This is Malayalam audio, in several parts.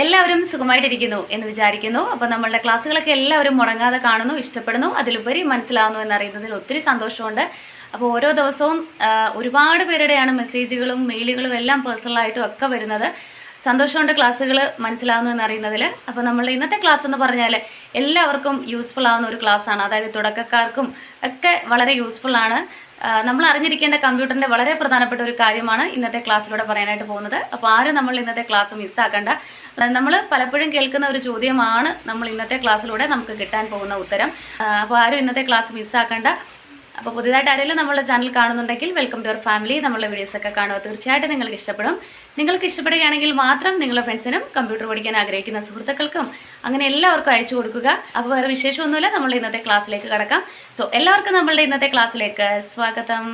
എല്ലാവരും സുഖമായിട്ടിരിക്കുന്നു എന്ന് വിചാരിക്കുന്നു. അപ്പോൾ നമ്മളുടെ ക്ലാസ്സുകളൊക്കെ എല്ലാവരും മുടങ്ങാതെ കാണുന്നു ഇഷ്ടപ്പെടുന്നു അതിലുപരി മനസ്സിലാവുന്നു എന്നറിയുന്നതിൽ ഒത്തിരി സന്തോഷമുണ്ട്. അപ്പോൾ ഓരോ ദിവസവും ഒരുപാട് പേരുടെയാണ് മെസ്സേജുകളും മെയിലുകളും എല്ലാം പേഴ്സണലായിട്ടും ഒക്കെ വരുന്നത്. സന്തോഷമുണ്ട് ക്ലാസ്സുകൾ മനസ്സിലാവുന്നു എന്നറിയുന്നതിൽ അപ്പോൾ നമ്മളുടെ ഇന്നത്തെ ക്ലാസ് എന്ന് പറഞ്ഞാൽ എല്ലാവർക്കും യൂസ്ഫുൾ ആവുന്ന ഒരു ക്ലാസ്സാണ്. അതായത് തുടക്കക്കാർക്കും ഒക്കെ വളരെ യൂസ്ഫുൾ ആണ്. നമ്മൾ അറിഞ്ഞിരിക്കേണ്ട കമ്പ്യൂട്ടറിന്റെ വളരെ പ്രധാനപ്പെട്ട ഒരു കാര്യമാണ് ഇന്നത്തെ ക്ലാസ്സിലൂടെ പറയാനായിട്ട് പോകുന്നത്. അപ്പോൾ ആരും നമ്മൾ ഇന്നത്തെ ക്ലാസ് മിസ്സാക്കണ്ട. നമ്മൾ പലപ്പോഴും കേൾക്കുന്ന ഒരു ചോദ്യമാണ് നമ്മൾ ഇന്നത്തെ ക്ലാസ്സിലൂടെ നമുക്ക് കിട്ടാൻ പോകുന്ന ഉത്തരം. അപ്പോൾ ആരും ഇന്നത്തെ ക്ലാസ് മിസ്സാക്കണ്ട. അപ്പോൾ പുതിയതായിട്ട് ആരെങ്കിലും നമ്മളുടെ ചാനൽ കാണുന്നുണ്ടെങ്കിൽ വെൽക്കം ടു അവർ ഫാമിലി നമ്മളുടെ വീഡിയോസ് ഒക്കെ കാണുക. തീർച്ചയായിട്ടും നിങ്ങൾക്ക് ഇഷ്ടപ്പെടും. നിങ്ങൾക്ക് ഇഷ്ടപ്പെടുകയാണെങ്കിൽ മാത്രം നിങ്ങളുടെ ഫ്രണ്ട്സിനും കമ്പ്യൂട്ടർ പഠിക്കാൻ ആഗ്രഹിക്കുന്ന സുഹൃത്തുക്കൾക്കും അങ്ങനെ എല്ലാവർക്കും അയച്ചു കൊടുക്കുക. അപ്പോൾ വേറെ വിശേഷമൊന്നുമില്ല. നമ്മൾ ഇന്നത്തെ ക്ലാസ്സിലേക്ക് കടക്കാം. സോ എല്ലാവർക്കും നമ്മളുടെ ഇന്നത്തെ ക്ലാസ്സിലേക്ക് സ്വാഗതം.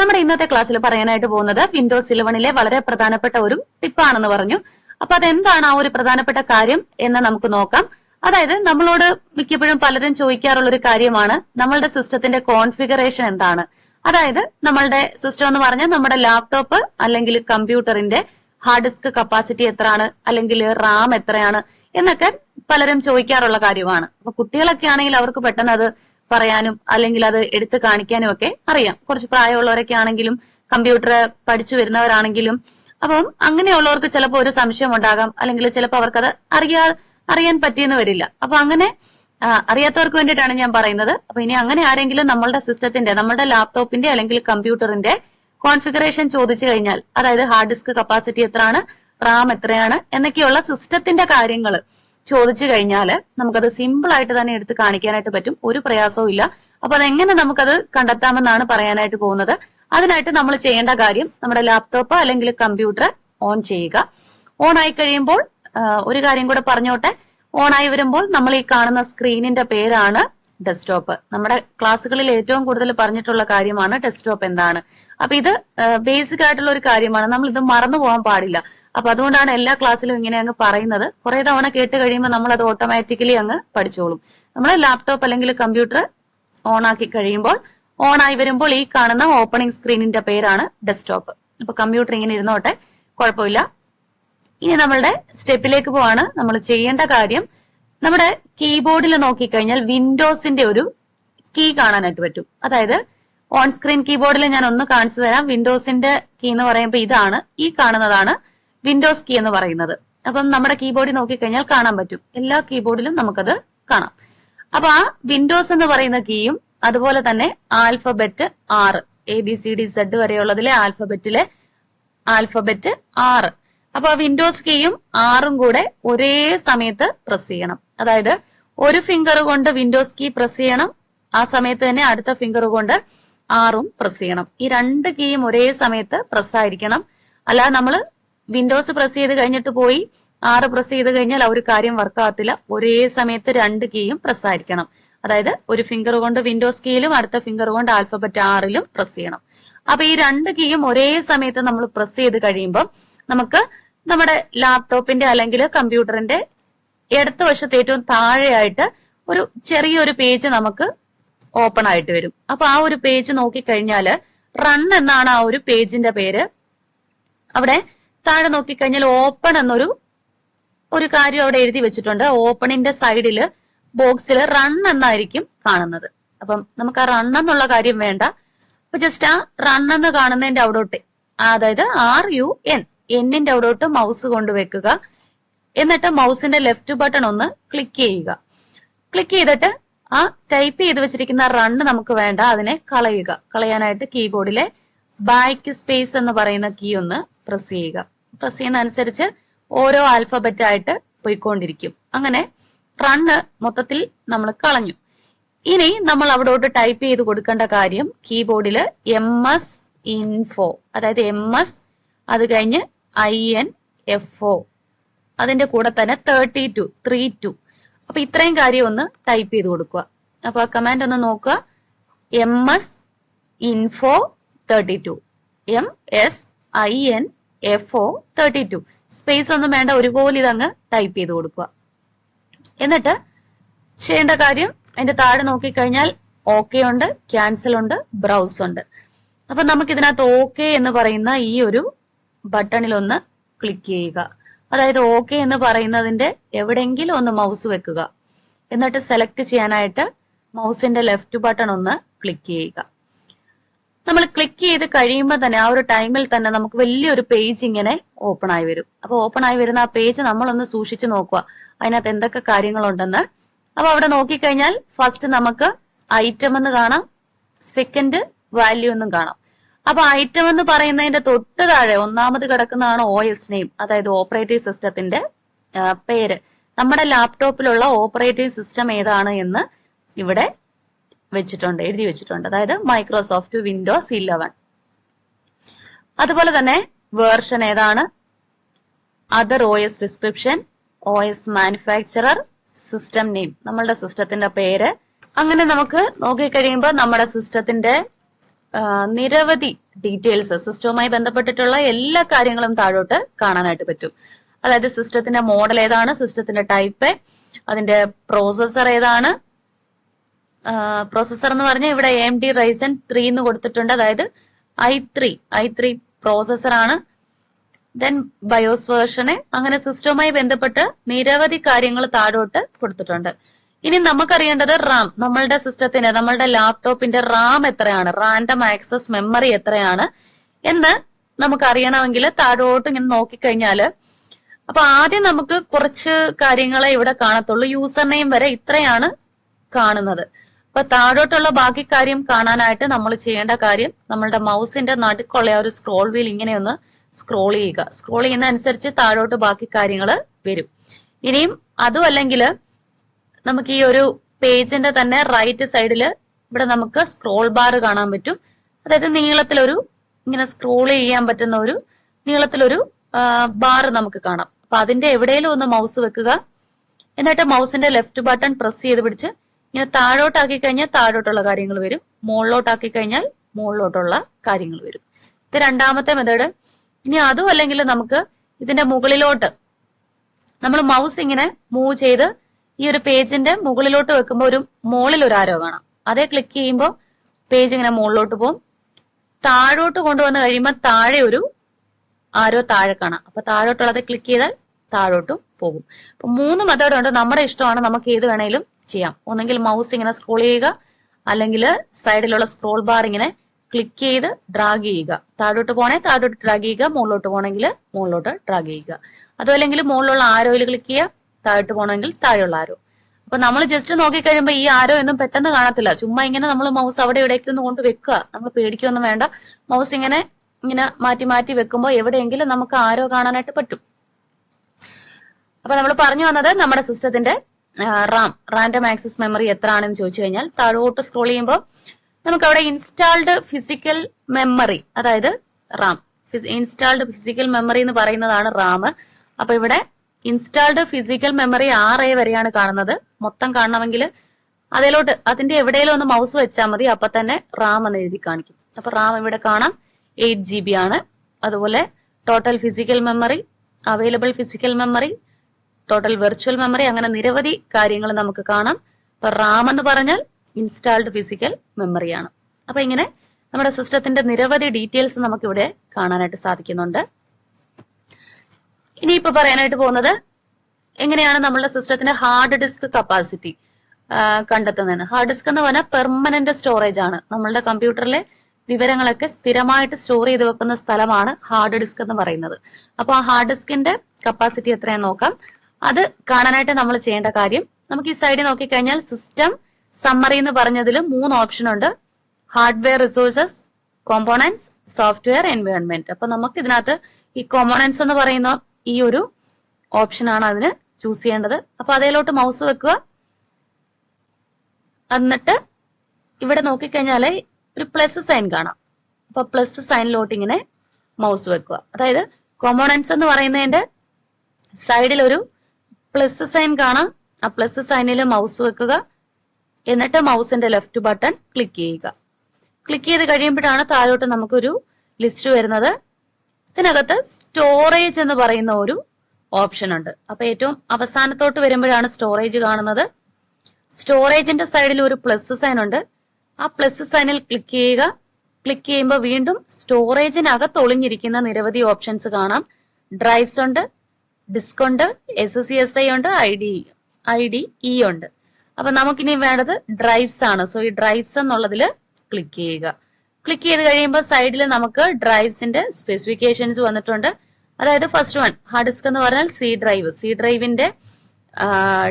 നമ്മുടെ ഇന്നത്തെ ക്ലാസ്സിൽ പറയാനായിട്ട് പോകുന്നത് വിൻഡോസ് ഇലവണിലെ വളരെ പ്രധാനപ്പെട്ട ഒരു ടിപ്പാണെന്ന് പറഞ്ഞു. അപ്പൊ അതെന്താണ് ആ ഒരു പ്രധാനപ്പെട്ട കാര്യം എന്ന് നമുക്ക് നോക്കാം. അതായത് നമ്മളോട് മിക്കപ്പോഴും പലരും ചോദിക്കാറുള്ള ഒരു കാര്യമാണ് നമ്മളുടെ സിസ്റ്റത്തിന്റെ കോൺഫിഗറേഷൻ എന്താണ്? അതായത് നമ്മളുടെ സിസ്റ്റം എന്ന് പറഞ്ഞാൽ നമ്മുടെ ലാപ്ടോപ്പ് അല്ലെങ്കിൽ കമ്പ്യൂട്ടറിന്റെ ഹാർഡ് ഡിസ്ക് കപ്പാസിറ്റി എത്രയാണ് അല്ലെങ്കിൽ റാം എത്രയാണ് എന്നൊക്കെ പലരും ചോദിക്കാറുള്ള കാര്യമാണ്. അപ്പൊ കുട്ടികളൊക്കെ ആണെങ്കിൽ അവർക്ക് പെട്ടെന്ന് അത് പറയാനും അല്ലെങ്കിൽ അത് എടുത്തു കാണിക്കാനും ഒക്കെ അറിയാം. കുറച്ച് പ്രായമുള്ളവരൊക്കെ ആണെങ്കിലും കമ്പ്യൂട്ടർ പഠിച്ചു വരുന്നവരാണെങ്കിലും അപ്പം അങ്ങനെയുള്ളവർക്ക് ചിലപ്പോൾ ഒരു സംശയം ഉണ്ടാകാം അല്ലെങ്കിൽ ചിലപ്പോൾ അവർക്കത് അറിയാ അറിയാൻ പറ്റിയെന്ന് വരില്ല. അപ്പൊ അങ്ങനെ അറിയാത്തവർക്ക് വേണ്ടിയിട്ടാണ് ഞാൻ പറയുന്നത്. അപ്പൊ ഇനി അങ്ങനെ ആരെങ്കിലും നമ്മളുടെ സിസ്റ്റത്തിന്റെ നമ്മളുടെ ലാപ്ടോപ്പിന്റെ അല്ലെങ്കിൽ കമ്പ്യൂട്ടറിന്റെ കോൺഫിഗറേഷൻ ചോദിച്ചു കഴിഞ്ഞാൽ അതായത് ഹാർഡ് ഡിസ്ക് കപ്പാസിറ്റി എത്രയാണ് റാം എത്രയാണ് എന്നൊക്കെയുള്ള സിസ്റ്റത്തിന്റെ കാര്യങ്ങൾ ചോദിച്ചു കഴിഞ്ഞാൽ നമുക്കത് സിമ്പിൾ ആയിട്ട് തന്നെ എടുത്ത് കാണിക്കാനായിട്ട് പറ്റും. ഒരു പ്രയാസവും ഇല്ല. അപ്പൊ അതെങ്ങനെ നമുക്കത് കണ്ടെത്താമെന്നാണ് പറയാനായിട്ട് പോകുന്നത്. അതിനായിട്ട് നമ്മൾ ചെയ്യേണ്ട കാര്യം നമ്മുടെ ലാപ്ടോപ്പ് അല്ലെങ്കിൽ കമ്പ്യൂട്ടർ ഓൺ ചെയ്യുക. ഓൺ ആയി കഴിയുമ്പോൾ ഒരു കാര്യം കൂടെ പറഞ്ഞോട്ടെ. ഓൺ ആയി വരുമ്പോൾ നമ്മൾ ഈ കാണുന്ന സ്ക്രീനിന്റെ പേരാണ് ഡെസ്ക്ടോപ്പ്. നമ്മുടെ ക്ലാസ്സുകളിൽ ഏറ്റവും കൂടുതൽ പറഞ്ഞിട്ടുള്ള കാര്യമാണ് ഡെസ്ക്ടോപ്പ് എന്താണ് അപ്പൊ ഇത് ബേസിക് ആയിട്ടുള്ള ഒരു കാര്യമാണ്. നമ്മൾ ഇത് മറന്നു പോകാൻ പാടില്ല. അപ്പൊ അതുകൊണ്ടാണ് എല്ലാ ക്ലാസ്സിലും ഇങ്ങനെ അങ്ങ് പറയുന്നത്. കുറെ തവണ കേട്ട് കഴിയുമ്പോൾ നമ്മൾ അത് ഓട്ടോമാറ്റിക്കലി അങ്ങ് പഠിച്ചോളും. നമ്മൾ ലാപ്ടോപ്പ് അല്ലെങ്കിൽ കമ്പ്യൂട്ടർ ഓൺ ആക്കി കഴിയുമ്പോൾ ഓൺ ആയി വരുമ്പോൾ ഈ കാണുന്ന ഓപ്പണിംഗ് സ്ക്രീനിന്റെ പേരാണ് ഡെസ്ക്ടോപ്പ്. അപ്പൊ കമ്പ്യൂട്ടർ ഇങ്ങനെ ഇരുന്നോട്ടെ. കുഴപ്പമില്ല. ഇനി നമ്മളുടെ സ്റ്റെപ്പിലേക്ക് പോവാണ്. നമ്മൾ ചെയ്യേണ്ട കാര്യം നമ്മുടെ കീബോർഡിൽ നോക്കിക്കഴിഞ്ഞാൽ വിൻഡോസിന്റെ ഒരു കീ കാണാനായിട്ട് പറ്റും. അതായത് ഓൺ സ്ക്രീൻ കീബോർഡിൽ ഞാൻ ഒന്ന് കാണിച്ചു തരാം. വിൻഡോസിന്റെ കീ എന്ന് പറയുമ്പോൾ ഇതാണ്. ഈ കാണുന്നതാണ് വിൻഡോസ് കീ എന്ന് പറയുന്നത്. അപ്പം നമ്മുടെ കീബോർഡിൽ നോക്കിക്കഴിഞ്ഞാൽ കാണാൻ പറ്റും. എല്ലാ കീബോർഡിലും നമുക്കത് കാണാം. അപ്പൊ ആ വിൻഡോസ് എന്ന് പറയുന്ന കീയും അതുപോലെ തന്നെ alphabet R A B C D Z വരെയുള്ളതിലെ ആൽഫബറ്റിലെ ആൽഫബറ്റ് ആറ് അപ്പൊ ആ വിൻഡോസ് കീയും ആറും കൂടെ ഒരേ സമയത്ത് പ്രസ് ചെയ്യണം. അതായത് ഒരു ഫിംഗർ കൊണ്ട് വിൻഡോസ് കീ പ്രസ് ചെയ്യണം. ആ സമയത്ത് തന്നെ അടുത്ത ഫിംഗർ കൊണ്ട് ആറും പ്രസ് ചെയ്യണം. ഈ രണ്ട് കീയും ഒരേ സമയത്ത് പ്രസ് ആയിരിക്കണം. അല്ലാതെ നമ്മൾ വിൻഡോസ് പ്രസ് ചെയ്ത് കഴിഞ്ഞിട്ട് പോയി ആറ് പ്രസ് ചെയ്ത് കഴിഞ്ഞാൽ ആ ഒരു കാര്യം വർക്ക് ആകത്തില്ല. ഒരേ സമയത്ത് രണ്ട് കീയും പ്രസ് ആയിരിക്കണം. അതായത് ഒരു ഫിംഗർ കൊണ്ട് വിൻഡോസ് കീയിലും അടുത്ത ഫിംഗർ കൊണ്ട് ആൽഫബറ്റ് ആറിലും പ്രസ് ചെയ്യണം. അപ്പൊ ഈ രണ്ട് കീയും ഒരേ സമയത്ത് നമ്മൾ പ്രസ് ചെയ്ത് കഴിയുമ്പോൾ നമുക്ക് നമ്മുടെ ലാപ്ടോപ്പിന്റെ അല്ലെങ്കിൽ കമ്പ്യൂട്ടറിന്റെ ഇടത്ത വശത്ത് ഏറ്റവും താഴെയായിട്ട് ഒരു ചെറിയൊരു പേജ് നമുക്ക് ഓപ്പൺ ആയിട്ട് വരും. അപ്പൊ ആ ഒരു പേജ് നോക്കിക്കഴിഞ്ഞാൽ റൺ എന്നാണ് ആ ഒരു പേജിന്റെ പേര്. അവിടെ താഴെ നോക്കിക്കഴിഞ്ഞാൽ ഓപ്പൺ എന്നൊരു ഒരു കാര്യം അവിടെ എഴുതി വെച്ചിട്ടുണ്ട്. ഓപ്പണിന്റെ സൈഡിൽ ബോക്സിൽ റൺ എന്നായിരിക്കും കാണുന്നത്. അപ്പം നമുക്ക് ആ റൺ എന്നുള്ള കാര്യം വേണ്ട. അപ്പൊ ജസ്റ്റ് ആ റൺ എന്ന് കാണുന്നതിന്റെ അവിടോട്ട് അതായത് ആർ യു എൻ എന്നിന്റെ അവിടോട്ട് മൗസ് കൊണ്ടുവെക്കുക എന്നിട്ട് മൗസിന്റെ ലെഫ്റ്റ് ബട്ടൺ ഒന്ന് ക്ലിക്ക് ചെയ്യുക. ക്ലിക്ക് ചെയ്തിട്ട് ആ ടൈപ്പ് ചെയ്ത് വെച്ചിരിക്കുന്ന റണ്ണ് നമുക്ക് വേണ്ട. അതിനെ കളയുക. കളയാനായിട്ട് കീബോർഡിലെ ബാക്ക് സ്പേസ് എന്ന് പറയുന്ന കീ ഒന്ന് പ്രസ് ചെയ്യുക. പ്രസ് ചെയ്യുന്ന അനുസരിച്ച് ഓരോ ആൽഫബറ്റ് ആയിട്ട് പോയിക്കൊണ്ടിരിക്കും. അങ്ങനെ റണ്ണ് മൊത്തത്തിൽ നമ്മൾ കളഞ്ഞു. ഇനി നമ്മൾ അവിടോട്ട് ടൈപ്പ് ചെയ്ത് കൊടുക്കേണ്ട കാര്യം കീബോർഡിൽ എം എസ് ഇൻഫോ അതായത് എം എസ് അത് കഴിഞ്ഞ് ഐ എൻ എഫ് ഒ അതിന്റെ കൂടെ തന്നെ തേർട്ടി ടു ത്രീ ടു അപ്പൊ ഇത്രയും കാര്യം ഒന്ന് ടൈപ്പ് ചെയ്ത് കൊടുക്കുക. അപ്പൊ ആ കമാൻഡ് ഒന്ന് നോക്കുക. M S info thirty two M S I N F O thirty two space ഒന്നും വേണ്ട ഒരുപോലെ ഇതങ്ങ് ടൈപ്പ് ചെയ്ത് കൊടുക്കുക. എന്നിട്ട് ചെയ്യേണ്ട കാര്യം അതിന്റെ താഴെ നോക്കിക്കഴിഞ്ഞാൽ ഓക്കെ ഉണ്ട് ക്യാൻസൽ ഉണ്ട് ബ്രൗസ് ഉണ്ട്. അപ്പൊ നമുക്ക് ഇതിനകത്ത് ഓക്കെ എന്ന് പറയുന്ന ഈ ഒരു ബട്ടണിൽ ഒന്ന് ക്ലിക്ക് ചെയ്യുക. അതായത് ഓക്കെ എന്ന് പറയുന്നതിന്റെ എവിടെയെങ്കിലും ഒന്ന് മൗസ് വെക്കുക. എന്നിട്ട് സെലക്ട് ചെയ്യാനായിട്ട് മൗസിന്റെ ലെഫ്റ്റ് ബട്ടൺ ഒന്ന് ക്ലിക്ക് ചെയ്യുക. നമ്മൾ ക്ലിക്ക് ചെയ്ത് കഴിയുമ്പോൾ തന്നെ ആ ഒരു ടൈമിൽ തന്നെ നമുക്ക് വലിയൊരു പേജ് ഇങ്ങനെ ഓപ്പൺ ആയി വരും. അപ്പൊ ഓപ്പൺ ആയി വരുന്ന ആ പേജ് നമ്മളൊന്ന് സൂക്ഷിച്ചു നോക്കുക. അതിനകത്ത് എന്തൊക്കെ കാര്യങ്ങളുണ്ടെന്ന്. അപ്പൊ അവിടെ നോക്കിക്കഴിഞ്ഞാൽ ഫസ്റ്റ് നമുക്ക് ഐറ്റം എന്ന് കാണാം. സെക്കൻഡ് വാല്യൂ എന്നും കാണാം. അപ്പൊ ഐറ്റം എന്ന് പറയുന്നതിന്റെ തൊട്ട് താഴെ ഒന്നാമത് കിടക്കുന്നതാണ് ഒ എസ് നെയിം അതായത് ഓപ്പറേറ്റീവ് സിസ്റ്റത്തിന്റെ പേര്. നമ്മുടെ ലാപ്ടോപ്പിലുള്ള ഓപ്പറേറ്റീവ് സിസ്റ്റം ഏതാണ് എന്ന് ഇവിടെ വെച്ചിട്ടുണ്ട് എഴുതി വെച്ചിട്ടുണ്ട്. അതായത് മൈക്രോസോഫ്റ്റ് വിൻഡോസ് ഇലവൻ അതുപോലെ തന്നെ വേർഷൻ ഏതാണ്? Other O S description O S manufacturer system name നമ്മളുടെ സിസ്റ്റത്തിന്റെ പേര്. അങ്ങനെ നമുക്ക് നോക്കിക്കഴിയുമ്പോൾ നമ്മുടെ സിസ്റ്റത്തിന്റെ നിരവധി ഡീറ്റെയിൽസ് സിസ്റ്റവുമായി ബന്ധപ്പെട്ടിട്ടുള്ള എല്ലാ കാര്യങ്ങളും താഴോട്ട് കാണാനായിട്ട് പറ്റും. അതായത് സിസ്റ്റത്തിന്റെ മോഡൽ ഏതാണ് സിസ്റ്റത്തിന്റെ ടൈപ്പ് അതിന്റെ പ്രോസസർ ഏതാണ്. പ്രോസസർ എന്ന് പറഞ്ഞാൽ ഇവിടെ എം ഡി റൈസൻ ത്രീ എന്ന് കൊടുത്തിട്ടുണ്ട്. അതായത് I three I three processor ആണ്. ദെൻ ബയോസ് വേർഷന് അങ്ങനെ സിസ്റ്റവുമായി ബന്ധപ്പെട്ട് നിരവധി കാര്യങ്ങൾ താഴോട്ട് കൊടുത്തിട്ടുണ്ട്. ഇനി നമുക്കറിയേണ്ടത് റാം. നമ്മളുടെ സിസ്റ്റത്തിന് നമ്മളുടെ ലാപ്ടോപ്പിന്റെ റാം എത്രയാണ്? റാൻഡം ആക്സസ് മെമ്മറി എത്രയാണ്? എന്ന് നമുക്കറിയണമെങ്കിൽ താഴോട്ട് ഇങ്ങനെ നോക്കിക്കഴിഞ്ഞാൽ അപ്പൊ ആദ്യം നമുക്ക് കുറച്ച് കാര്യങ്ങളെ ഇവിടെ കാണത്തുള്ളൂ. യൂസർ നെയിം വരെ ഇത്രയാണ് കാണുന്നത്. അപ്പൊ താഴോട്ടുള്ള ബാക്കി കാര്യം കാണാനായിട്ട് നമ്മൾ ചെയ്യേണ്ട കാര്യം നമ്മളുടെ മൗസിന്റെ നടുക്കുള്ള ഒരു സ്ക്രോൾ വീൽ ഇങ്ങനെ ഒന്ന് സ്ക്രോൾ ചെയ്യുക. സ്ക്രോൾ ചെയ്യുന്ന അനുസരിച്ച് താഴോട്ട് ബാക്കി കാര്യങ്ങൾ വരും. ഇനിയും അതും അല്ലെങ്കിൽ നമുക്ക് ഈ ഒരു പേജിന്റെ തന്നെ റൈറ്റ് സൈഡിൽ ഇവിടെ നമുക്ക് സ്ക്രോൾ ബാർ കാണാൻ പറ്റും. അതായത് നീളത്തിലൊരു ഇങ്ങനെ സ്ക്രോൾ ചെയ്യാൻ പറ്റുന്ന ഒരു നീളത്തിലൊരു ബാർ നമുക്ക് കാണാം. അപ്പൊ അതിന്റെ എവിടെയെങ്കിലും ഒന്ന് മൗസ് വെക്കുക. എന്നിട്ട് മൗസിന്റെ ലെഫ്റ്റ് ബട്ടൺ പ്രസ് ചെയ്ത് പിടിച്ച് ഇങ്ങനെ താഴോട്ടാക്കി കഴിഞ്ഞാൽ താഴോട്ടുള്ള കാര്യങ്ങൾ വരും. മുകളിലോട്ടാക്കി കഴിഞ്ഞാൽ മുകളിലോട്ടുള്ള കാര്യങ്ങൾ വരും. ഇത് രണ്ടാമത്തെ മെത്തേഡ് ഇനി അതും അല്ലെങ്കിൽ നമുക്ക് ഇതിന്റെ മുകളിലോട്ട് നമ്മൾ മൗസ് ഇങ്ങനെ മൂവ് ചെയ്ത് ഈ ഒരു പേജിന്റെ മുകളിലോട്ട് വെക്കുമ്പോൾ ഒരു മുകളിൽ ഒരു ആരോ കാണാം. അതേ ക്ലിക്ക് ചെയ്യുമ്പോൾ പേജ് ഇങ്ങനെ മുകളിലോട്ട് പോകും താഴോട്ട് കൊണ്ടുവന്ന് കഴിയുമ്പോൾ താഴെ ഒരു ആരോ താഴെ കാണാം. അപ്പൊ താഴോട്ടുള്ളത് ക്ലിക്ക് ചെയ്താൽ താഴോട്ടും പോകും. അപ്പൊ മൂന്ന് മെത്തേഡ് ഉണ്ട് നമ്മുടെ ഇഷ്ടമാണ് നമുക്ക് ഏത് വേണേലും ചെയ്യാം. ഒന്നെങ്കിൽ മൗസ് ഇങ്ങനെ സ്ക്രോൾ ചെയ്യുക. അല്ലെങ്കിൽ സൈഡിലുള്ള സ്ക്രോൾ ബാർ ഇങ്ങനെ ക്ലിക്ക് ചെയ്ത് ഡ്രാഗ് ചെയ്യുക. താഴോട്ട് പോണേ താഴോട്ട് ഡ്രാഗ് ചെയ്യുക. മുകളിലോട്ട് പോകണമെങ്കിൽ മുകളിലോട്ട് ഡ്രാഗ് ചെയ്യുക. അതുമല്ലെങ്കിൽ മുകളിലുള്ള ആരോയിൽ ക്ലിക്ക് ചെയ്യുക. താഴോട്ട് പോകണമെങ്കിൽ താഴെയുള്ള ആരോ. അപ്പൊ നമ്മൾ ജസ്റ്റ് നോക്കിക്കഴിയുമ്പോൾ ഈ ആരോ ഒന്നും പെട്ടെന്ന് കാണത്തില്ല. ചുമ്മാ ഇങ്ങനെ നമ്മൾ മൗസ് അവിടെ ഇവിടേക്ക് ഒന്ന് കൊണ്ട് വെക്കുക. നമ്മൾ പേടിക്കൊന്നും വേണ്ട. മൗസ് ഇങ്ങനെ ഇങ്ങനെ മാറ്റി മാറ്റി വെക്കുമ്പോൾ എവിടെയെങ്കിലും നമുക്ക് ആരോ കാണാനായിട്ട് പറ്റും. അപ്പൊ നമ്മൾ പറഞ്ഞു വന്നത് നമ്മുടെ സിസ്റ്റത്തിന്റെ റാം റാൻഡം ആക്സസ് മെമ്മറി എത്ര ആണെന്ന് ചോദിച്ചു കഴിഞ്ഞാൽ താഴോട്ട് സ്ക്രോൾ ചെയ്യുമ്പോൾ നമുക്ക് അവിടെ ഇൻസ്റ്റാൾഡ് ഫിസിക്കൽ മെമ്മറി അതായത് റാം ഇൻസ്റ്റാൾഡ് ഫിസിക്കൽ മെമ്മറി എന്ന് പറയുന്നതാണ് റാം. അപ്പൊ ഇവിടെ ഇൻസ്റ്റാൾഡ് ഫിസിക്കൽ മെമ്മറി ആറ് എ വരെയാണ് കാണുന്നത്. മൊത്തം കാണണമെങ്കിൽ അതിലോട്ട് അതിന്റെ എവിടെയെങ്കിലും ഒന്ന് മൗസ് വെച്ചാൽ മതി. അപ്പൊ തന്നെ റാം എന്ന് എഴുതി കാണിക്കും. അപ്പൊ റാം ഇവിടെ കാണാം. എയ്റ്റ് ജി ബി ആണ്. അതുപോലെ total physical memory available physical memory total virtual memory അങ്ങനെ നിരവധി കാര്യങ്ങൾ നമുക്ക് കാണാം. അപ്പൊ റാം എന്ന് പറഞ്ഞാൽ ഇൻസ്റ്റാൾഡ് ഫിസിക്കൽ മെമ്മറിയാണ് അപ്പൊ ഇങ്ങനെ നമ്മുടെ സിസ്റ്റത്തിന്റെ നിരവധി ഡീറ്റെയിൽസ് നമുക്ക് ഇവിടെ കാണാനായിട്ട് സാധിക്കുന്നുണ്ട്. ഇനിയിപ്പോ പറയാനായിട്ട് പോകുന്നത് എങ്ങനെയാണ് നമ്മളുടെ സിസ്റ്റത്തിന്റെ ഹാർഡ് ഡിസ്ക് കപ്പാസിറ്റി കണ്ടെത്തുന്നത് ഹാർഡ് ഡിസ്ക് എന്ന് പറഞ്ഞാൽ പെർമനന്റ് സ്റ്റോറേജ് ആണ്. നമ്മളുടെ കമ്പ്യൂട്ടറിലെ വിവരങ്ങളൊക്കെ സ്ഥിരമായിട്ട് സ്റ്റോർ ചെയ്ത് വെക്കുന്ന സ്ഥലമാണ് ഹാർഡ് ഡിസ്ക് എന്ന് പറയുന്നത്. അപ്പൊ ആ ഹാർഡ് ഡിസ്കിന്റെ കപ്പാസിറ്റി എത്രയാന്ന് നോക്കാം. അത് കാണാനായിട്ട് നമ്മൾ ചെയ്യേണ്ട കാര്യം നമുക്ക് ഈ സൈഡിൽ നോക്കിക്കഴിഞ്ഞാൽ സിസ്റ്റം സമ്മറി എന്ന് പറഞ്ഞതിൽ മൂന്ന് ഓപ്ഷൻ ഉണ്ട്. Hardware resources components software environment. അപ്പൊ നമുക്ക് ഇതിനകത്ത് ഈ കോമ്പോണൻസ് എന്ന് പറയുന്ന ഈ ഒരു ഓപ്ഷൻ ആണ് അതിന് ചൂസ് ചെയ്യേണ്ടത്. അപ്പൊ അതിലോട്ട് മൗസ് വെക്കുക. എന്നിട്ട് ഇവിടെ നോക്കിക്കഴിഞ്ഞാൽ ഒരു പ്ലസ് സൈൻ കാണാം. അപ്പൊ പ്ലസ് സൈനിലോട്ട് ഇങ്ങനെ മൗസ് വെക്കുക. അതായത് കോമ്പോണൻസ് എന്ന് പറയുന്നതിന്റെ സൈഡിൽ ഒരു പ്ലസ് സൈൻ കാണാം. ആ പ്ലസ് സൈനിൽ മൗസ് വെക്കുക. എന്നിട്ട് മൗസിന്റെ ലെഫ്റ്റ് ബട്ടൺ ക്ലിക്ക് ചെയ്യുക. ക്ലിക്ക് ചെയ്ത് കഴിയുമ്പോഴാണ് താഴോട്ട് നമുക്കൊരു ലിസ്റ്റ് വരുന്നത്. ഇതിനകത്ത് സ്റ്റോറേജ് എന്ന് പറയുന്ന ഒരു ഓപ്ഷൻ ഉണ്ട്. അപ്പൊ ഏറ്റവും അവസാനത്തോട്ട് വരുമ്പോഴാണ് സ്റ്റോറേജ് കാണുന്നത്. സ്റ്റോറേജിന്റെ സൈഡിൽ ഒരു പ്ലസ് സൈൻ ഉണ്ട്. ആ പ്ലസ് സൈനിൽ ക്ലിക്ക് ചെയ്യുക. ക്ലിക്ക് ചെയ്യുമ്പോൾ വീണ്ടും സ്റ്റോറേജിനകത്ത് ഒളിഞ്ഞിരിക്കുന്ന നിരവധി ഓപ്ഷൻസ് കാണാം. ഡ്രൈവ്സ് ഉണ്ട് ഡിസ്ക് ഉണ്ട് എസ് സി എസ് ഐ ഉണ്ട് I D I D E ഉണ്ട്. അപ്പൊ നമുക്കിനി വേണ്ടത് ഡ്രൈവ്സ് ആണ്. സോ ഈ ഡ്രൈവ്സ് എന്നുള്ളതിൽ ക്ലിക്ക് ചെയ്യുക. ക്ലിക്ക് ചെയ്ത് കഴിയുമ്പോൾ സൈഡിൽ നമുക്ക് ഡ്രൈവ്സിന്റെ സ്പെസിഫിക്കേഷൻസ് വന്നിട്ടുണ്ട്. അതായത് ഫസ്റ്റ് വൺ ഹാർഡ് ഡിസ്ക് എന്ന് പറഞ്ഞാൽ സി ഡ്രൈവ് സി ഡ്രൈവിന്റെ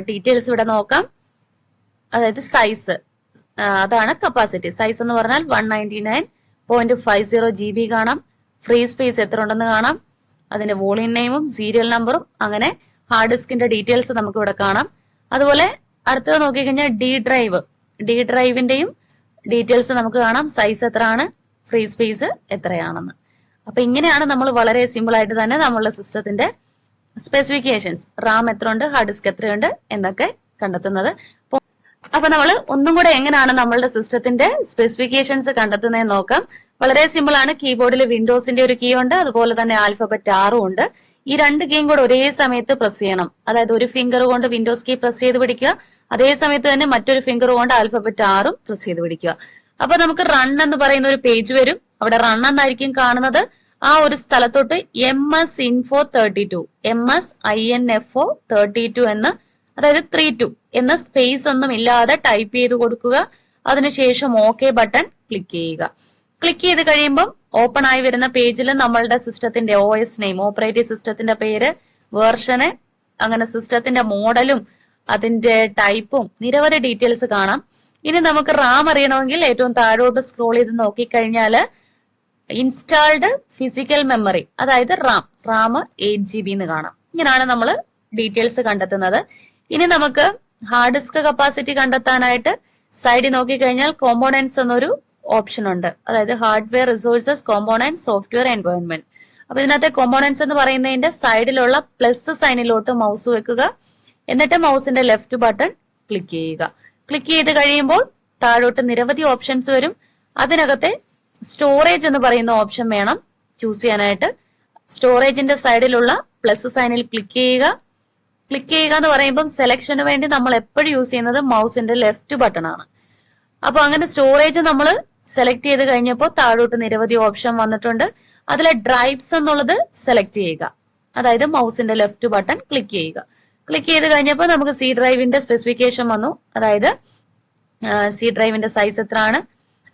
ഡീറ്റെയിൽസ് ഇവിടെ നോക്കാം. അതായത് സൈസ് അതാണ് കപ്പാസിറ്റി സൈസ് എന്ന് പറഞ്ഞാൽ one ninety nine point five zero G B കാണാം. ഫ്രീ സ്പേസ് എത്ര ഉണ്ടെന്ന് കാണാം. അതിന്റെ വോളിയം നെയിമും സീരിയൽ നമ്പറും അങ്ങനെ ഹാർഡ് ഡിസ്കിന്റെ ഡീറ്റെയിൽസ് നമുക്ക് ഇവിടെ കാണാം. അതുപോലെ അടുത്തത് നോക്കിക്കഴിഞ്ഞാൽ ഡി ഡ്രൈവ് ഡി ഡ്രൈവിന്റെയും ഡീറ്റെയിൽസ് നമുക്ക് കാണാം. സൈസ് എത്രയാണ്? ഫ്രീ സ്പേസ് എത്രയാണെന്ന്. അപ്പൊ ഇങ്ങനെയാണ് നമ്മൾ വളരെ സിമ്പിൾ ആയിട്ട് തന്നെ നമ്മളുടെ സിസ്റ്റത്തിന്റെ സ്പെസിഫിക്കേഷൻസ് റാം എത്ര ഉണ്ട് ഹാർഡ് ഡിസ്ക് എത്രയുണ്ട്? എന്നൊക്കെ കണ്ടെത്തുന്നത്. അപ്പൊ നമ്മൾ ഒന്നും കൂടെ എങ്ങനെയാണ് നമ്മളുടെ സിസ്റ്റത്തിന്റെ സ്പെസിഫിക്കേഷൻസ് കണ്ടെത്തുന്നതെന്ന് നോക്കാം. വളരെ സിമ്പിൾ ആണ്. കീബോർഡിൽ വിൻഡോസിന്റെ ഒരു കീ ഉണ്ട്. അതുപോലെ തന്നെ ആൽഫബറ്റ് ആറും ഉണ്ട്. ഈ രണ്ട് കീയും കൂടെ ഒരേ സമയത്ത് പ്രസ് ചെയ്യണം. അതായത് ഒരു ഫിംഗർ കൊണ്ട് വിൻഡോസ് കീ പ്രസ് ചെയ്ത് പിടിക്കുക. അതേ സമയത്ത് തന്നെ മറ്റൊരു ഫിംഗർ കൊണ്ട് ആൽഫബറ്റ് ആറും പ്രസ് ചെയ്ത് പിടിക്കുക. അപ്പൊ നമുക്ക് റൺ എന്ന് പറയുന്ന ഒരു പേജ് വരും. അവിടെ റൺ എന്നായിരിക്കും കാണുന്നത്. ആ ഒരു സ്ഥലത്തോട്ട് M S info thirty two M S I N F O thirty two എന്ന് അതായത് ത്രീ ടു എന്ന സ്പേസ് ഒന്നും ഇല്ലാതെ ടൈപ്പ് ചെയ്ത് കൊടുക്കുക. അതിനുശേഷം ഓക്കെ ബട്ടൺ ക്ലിക്ക് ചെയ്യുക. ക്ലിക്ക് ചെയ്ത് കഴിയുമ്പം ഓപ്പൺ ആയി വരുന്ന പേജിൽ നമ്മളുടെ സിസ്റ്റത്തിന്റെ ഒ എസ് നെയിം ഓപ്പറേറ്റിംഗ് സിസ്റ്റത്തിന്റെ പേര് വേർഷന് അങ്ങനെ സിസ്റ്റത്തിന്റെ മോഡലും അതിന്റെ ടൈപ്പും നിരവധി ഡീറ്റെയിൽസ് കാണാം. ഇനി നമുക്ക് റാം അറിയണമെങ്കിൽ ഏറ്റവും താഴോട്ട് സ്ക്രോൾ ചെയ്ത് നോക്കിക്കഴിഞ്ഞാൽ ഇൻസ്റ്റാൾഡ് ഫിസിക്കൽ മെമ്മറി അതായത് RAM. RAM eight G B എന്ന് കാണാം. ഇങ്ങനെയാണ് നമ്മൾ ഡീറ്റെയിൽസ് കണ്ടെത്തുന്നത്. ഇനി നമുക്ക് ഹാർഡ് ഡിസ്ക് കപ്പാസിറ്റി കണ്ടെത്താനായിട്ട് സൈഡിൽ നോക്കിക്കഴിഞ്ഞാൽ കോമ്പോണൻസ് എന്നൊരു ഓപ്ഷൻ ഉണ്ട്. അതായത് hardware resources component software environment അപ്പൊ ഇതിനകത്തെ കോമ്പോണൻസ് എന്ന് പറയുന്നതിന്റെ സൈഡിലുള്ള പ്ലസ് സൈനിലോട്ട് മൗസ് വെക്കുക. എന്നിട്ട് മൗസിന്റെ ലെഫ്റ്റ് ബട്ടൺ ക്ലിക്ക് ചെയ്യുക. ക്ലിക്ക് ചെയ്ത് കഴിയുമ്പോൾ താഴോട്ട് നിരവധി ഓപ്ഷൻസ് വരും. അതിനകത്തെ സ്റ്റോറേജ് എന്ന് പറയുന്ന ഓപ്ഷൻ വേണം ചൂസ് ചെയ്യാനായിട്ട്. സ്റ്റോറേജിന്റെ സൈഡിലുള്ള പ്ലസ് സൈനിൽ ക്ലിക്ക് ചെയ്യുക. ക്ലിക്ക് ചെയ്യുക എന്ന് പറയുമ്പോൾ സെലക്ഷന് വേണ്ടി നമ്മൾ എപ്പോഴും യൂസ് ചെയ്യുന്നത് മൗസിന്റെ ലെഫ്റ്റ് ബട്ടൺ ആണ്. അപ്പൊ അങ്ങനെ സ്റ്റോറേജ് നമ്മൾ സെലക്ട് ചെയ്ത് കഴിഞ്ഞപ്പോൾ താഴോട്ട് നിരവധി ഓപ്ഷൻ വന്നിട്ടുണ്ട്. അതിലെ ഡ്രൈവ്സ് എന്നുള്ളത് സെലക്ട് ചെയ്യുക. അതായത് മൗസിന്റെ ലെഫ്റ്റ് ബട്ടൺ ക്ലിക്ക് ചെയ്യുക. ക്ലിക്ക് ചെയ്ത് കഴിഞ്ഞപ്പോൾ നമുക്ക് സി ഡ്രൈവിന്റെ സ്പെസിഫിക്കേഷൻ വന്നു. അതായത് സി ഡ്രൈവിന്റെ സൈസ് എത്രയാണ്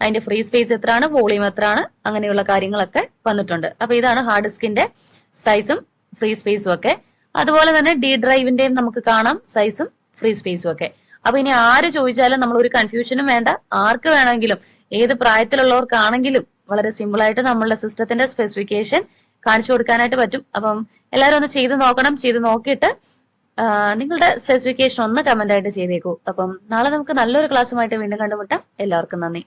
അതിന്റെ ഫ്രീ സ്പേസ് എത്രയാണ് വോളിയം എത്രയാണ് അങ്ങനെയുള്ള കാര്യങ്ങളൊക്കെ വന്നിട്ടുണ്ട്. അപ്പൊ ഇതാണ് ഹാർഡ് ഡിസ്കിന്റെ സൈസും ഫ്രീ സ്പേസും ഒക്കെ. അതുപോലെ തന്നെ ഡി ഡ്രൈവിന്റെയും നമുക്ക് കാണാം സൈസും ഫ്രീ സ്പേസും ഒക്കെ. അപ്പൊ ഇനി ആര് ചോദിച്ചാലും നമ്മൾ ഒരു കൺഫ്യൂഷനും വേണ്ട. ആർക്ക് വേണമെങ്കിലും ഏത് പ്രായത്തിലുള്ളവർക്കാണെങ്കിലും വളരെ സിമ്പിൾ ആയിട്ട് നമ്മളുടെ സിസ്റ്റത്തിന്റെ സ്പെസിഫിക്കേഷൻ കാണിച്ചു കൊടുക്കാനായിട്ട് പറ്റും. അപ്പം എല്ലാവരും ഒന്ന് ചെയ്ത് നോക്കണം. ചെയ്ത് നോക്കിയിട്ട് നിങ്ങളുടെ സ്പെസിഫിക്കേഷൻ ഒന്ന് കമന്റ് ആയിട്ട് ചെയ്തേക്കൂ. അപ്പം നാളെ നമുക്ക് നല്ലൊരു ക്ലാസ്സുമായിട്ട് വീണ്ടും കണ്ടുമുട്ടാം. എല്ലാവർക്കും നന്ദി.